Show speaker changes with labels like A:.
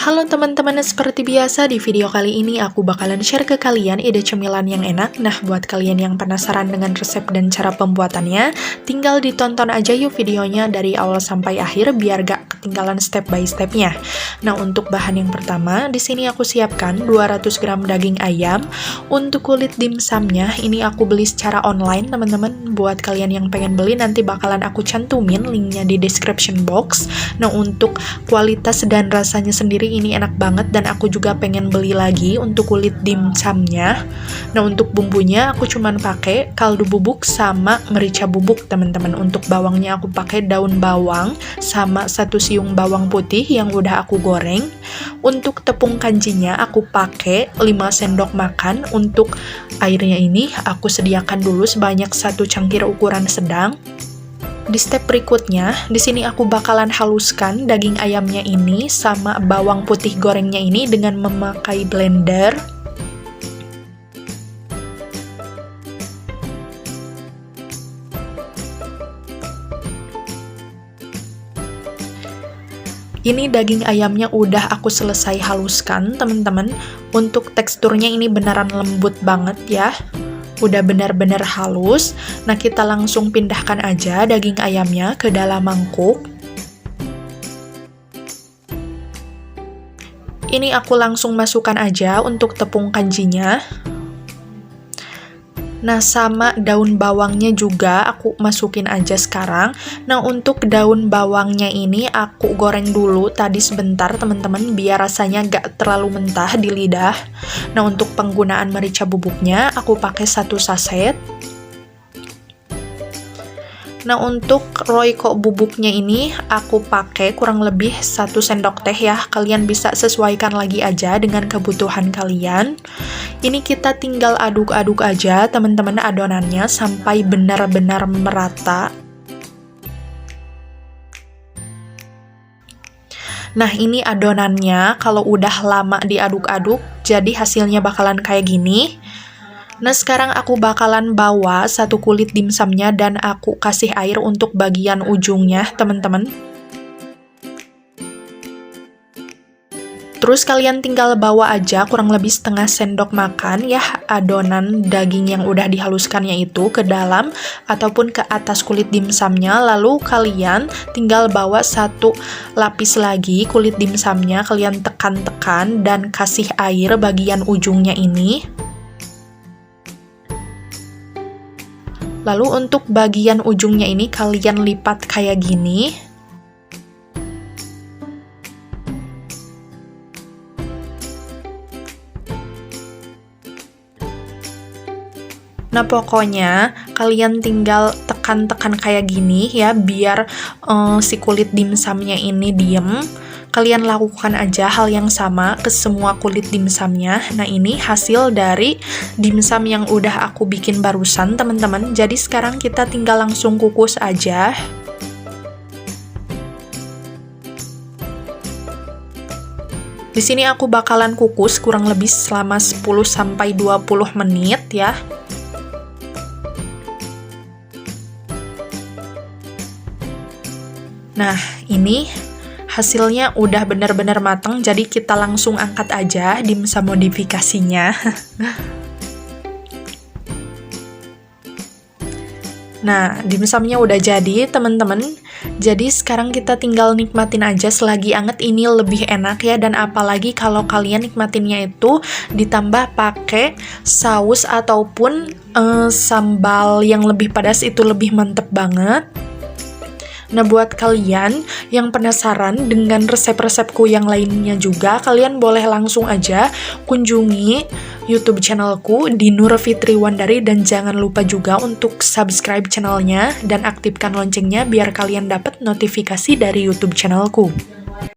A: Halo teman-teman, seperti biasa di video kali ini aku bakalan share ke kalian ide cemilan yang enak. Nah, buat kalian yang penasaran dengan resep dan cara pembuatannya, tinggal ditonton aja yuk videonya dari awal sampai akhir biar gak ketinggalan step by stepnya. Nah, untuk bahan yang pertama, di sini aku siapkan 200 gram daging ayam. Untuk kulit dimsumnya, ini aku beli secara online teman-teman. Buat kalian yang pengen beli, nanti bakalan aku cantumin linknya di description box. Nah, untuk kualitas dan rasanya sendiri ini enak banget dan aku juga pengen beli lagi untuk kulit dimsumnya. Nah untuk bumbunya aku cuman pakai kaldu bubuk sama merica bubuk teman-teman. Untuk bawangnya aku pakai daun bawang sama satu siung bawang putih yang udah aku goreng. Untuk tepung kanjinya aku pakai 5 sendok makan. Untuk airnya ini aku sediakan dulu sebanyak satu cangkir ukuran sedang. Di step berikutnya, di sini aku bakalan haluskan daging ayamnya ini sama bawang putih gorengnya ini dengan memakai blender. Ini daging ayamnya udah aku selesai haluskan, teman-teman. Untuk teksturnya ini beneran lembut banget ya udah benar-benar halus. Nah, kita langsung pindahkan aja daging ayamnya ke dalam mangkuk. Ini aku langsung masukkan aja untuk tepung kanjinya. Nah, sama daun bawangnya juga aku masukin aja sekarang. Nah, untuk daun bawangnya ini aku goreng dulu tadi sebentar, teman-teman, biar rasanya gak terlalu mentah di lidah. Nah, untuk penggunaan merica bubuknya, aku pakai satu saset. Nah untuk royco bubuknya ini aku pakai kurang lebih satu sendok teh ya. Kalian bisa sesuaikan lagi aja dengan kebutuhan kalian. Ini kita tinggal aduk-aduk aja teman-teman adonannya sampai benar-benar merata. Nah ini adonannya. Kalau udah lama diaduk-aduk jadi hasilnya bakalan kayak gini Nah, sekarang aku bakalan bawa satu kulit dimsumnya dan aku kasih air untuk bagian ujungnya, teman-teman. Terus kalian tinggal bawa aja kurang lebih setengah sendok makan ya adonan daging yang udah dihaluskannya itu ke dalam ataupun ke atas kulit dimsumnya. Lalu kalian tinggal bawa satu lapis lagi kulit dimsumnya, kalian tekan-tekan dan kasih air bagian ujungnya ini. Lalu untuk bagian ujungnya ini kalian lipat kayak gini. Nah, pokoknya kalian tinggal tekan-tekan kayak gini ya, biar uh, si kulit dimsumnya ini diem kalian lakukan aja hal yang sama ke semua kulit dimsumnya. Nah, ini hasil dari dimsum yang udah aku bikin barusan, teman-teman. Jadi sekarang kita tinggal langsung kukus aja. Di sini aku bakalan kukus kurang lebih selama 10 sampai 20 menit ya. Nah, ini hasilnya udah benar-benar matang jadi kita langsung angkat aja dimsum modifikasinya Nah, dimsumnya udah jadi, teman-teman. Jadi sekarang kita tinggal nikmatin aja selagi anget ini lebih enak ya dan apalagi kalau kalian nikmatinnya itu ditambah pakai saus ataupun uh, sambal yang lebih pedas itu lebih mantep banget. Nah, buat kalian yang penasaran dengan resep-resepku yang lainnya juga, kalian boleh langsung aja kunjungi YouTube channelku di Nur Fitri Wandari dan jangan lupa juga untuk subscribe channelnya dan aktifkan loncengnya biar kalian dapat notifikasi dari YouTube channelku.